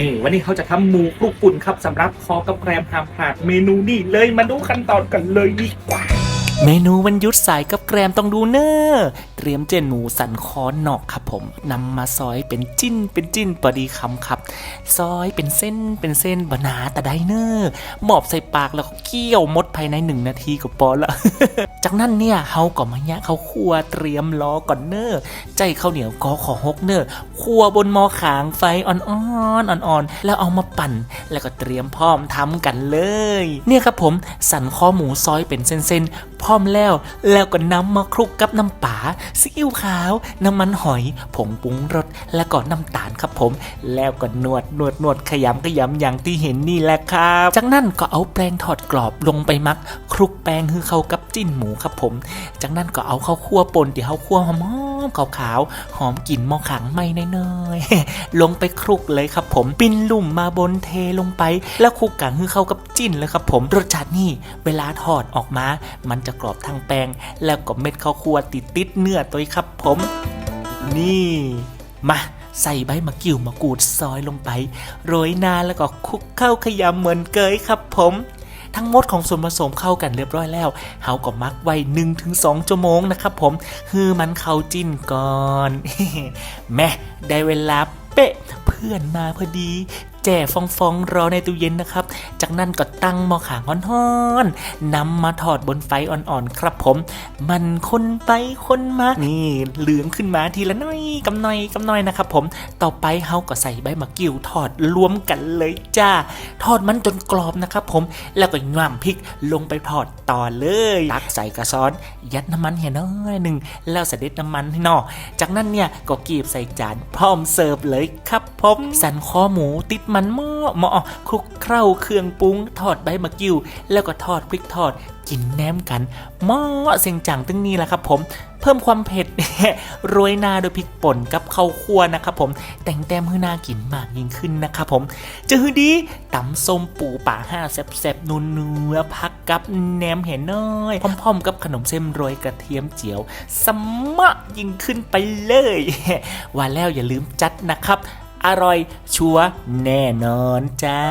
นี่วันนี้เขาจะทำหมูคลุกปุ่นครับสำหรับคอกับแกรมหามพลาดเมนูนี้เลยมาดูขั้นตอนกันเลยดีกว่า เมนูวันยุดสายกับแกรมต้องดูเนอร์เตรียมเจนหมูสันคอนนอกครับผมนำมาซอยเป็นจิ้นเป็นจิ้นพอดีคำครับ ซอยเป็นเส้นเป็นเส้นบนาแต่ได้เนอร์หมอบใส่ปากแล้วก็เคี่ยวมดภายในหนึ่งนาทีก็พอละ จากนั้นเนี่ยเฮาก็มาแยะข้าวคั่วเตรียมล้อก่อนเนอร์ใจข้าวเหนียวก็ขอหกเนอร์คั่วบนหม้อขางไฟอ่อนๆอ่อนๆแล้วเอามาปั่น แล้วก็เตรียมพร้อมทำกันเลย เนี่ยครับผมสันคอหมูซอยเป็นเส้นๆพร้อมแล้ว แล้วก็นำมาคลุกกับน้ำป่าซีอิ๊วขาว น้ำมันหอยผงปรุงรสแล้วก็น้ำตาลครับผม แล้วก็นวดนวดนวดขยำขยำอย่างที่เห็นนี่แหละครับ จากนั้นก็เอาแป้งทอดกรอบลงไปมักคลุกแป้งคือเข้ากับจิ้นหมูครับผม จากนั้นก็เอาข้าวคั่วป่นที่ข้าวคั่วหอมๆขาวๆหอมกลิ่นมอขังไม่น้อยๆลงไปคลุกเลยครับ ผมปิ้นลุ่มมาบนเทลงไป แล้วคลุกกันคือเข้ากับจิ้นเลยครับ ผมรสชาตินี่เวลาทอดออกมา มันจะกรอบทางแป้งแล้วก็เม็ดข้าวคั่วติดติดเนื้อตัวครับ ผม นี่มาใส่ใบมะกริวมะกรูดซอยลงไป โรยหน้าแล้วก็คลุกเข้าขยำเหมือนเกยครับ ผม ทั้งหมดของส่วนผสมเข้ากันเรียบร้อยแล้วเฮาก็มักไว้1-2ถึงชั่วโมงนะครับผมคือมันเข้าจิ้นก่อน แม่ได้เวลาเป๊ะเพื่อนมาพอดี แจ่ฟองฟองๆรอในตู้เย็นนะครับ จากนั้นก็ตั้งหม้อขางฮ้อนๆนำมาทอดบนไฟอ่อนๆครับผม มันคนไปคนมานี่เหลืองขึ้นมาทีละหน้อยกำหน่อยกำหน่อยนะครับผมต่อไปเฮาก็ใส่ใบมะกริวทอดรวมกันเลยจ้า ทอดมันจนกรอบนะครับผมแล้วก็ย่ำพริกลงไปทอดต่อเลยตักใส่กระซ้อน ยัดน้ำมันเห็นน้อยหนึ่งแล้วเสด็จน้ำมันให้นอจากนั้นเนี่ยก็กีบใส่จานพร้อมเสิร์ฟเลยครับผมสันคอหมูติดมันหม้อหม้อคลุกเคล้าเครื่องปรุงทอดใบมะกริวแล้วก็ทอดพริกทอดกินแหนมกันหม้อเสียงจังตึงนี้แหละครับผมเพิ่มความเผ็ดโรยหน้าด้วยพริกป่นกับข้าวคั่วนะครับผม แต่งแต้มให้น่ากินมากยิ่งขึ้นนะครับผมจะฮือดีตำส้มปูป่าห้าแซ่บๆนัวเนื้อพักกับแหนมเห็นน้อยพร้อมๆ กับขนมเส้นโรยกระเทียมเจียว สมะยิ่งขึ้นไปเลย ว่าแล้วอย่าลืมจัดนะครับ อร่อยชัวร์แน่นอนจ้า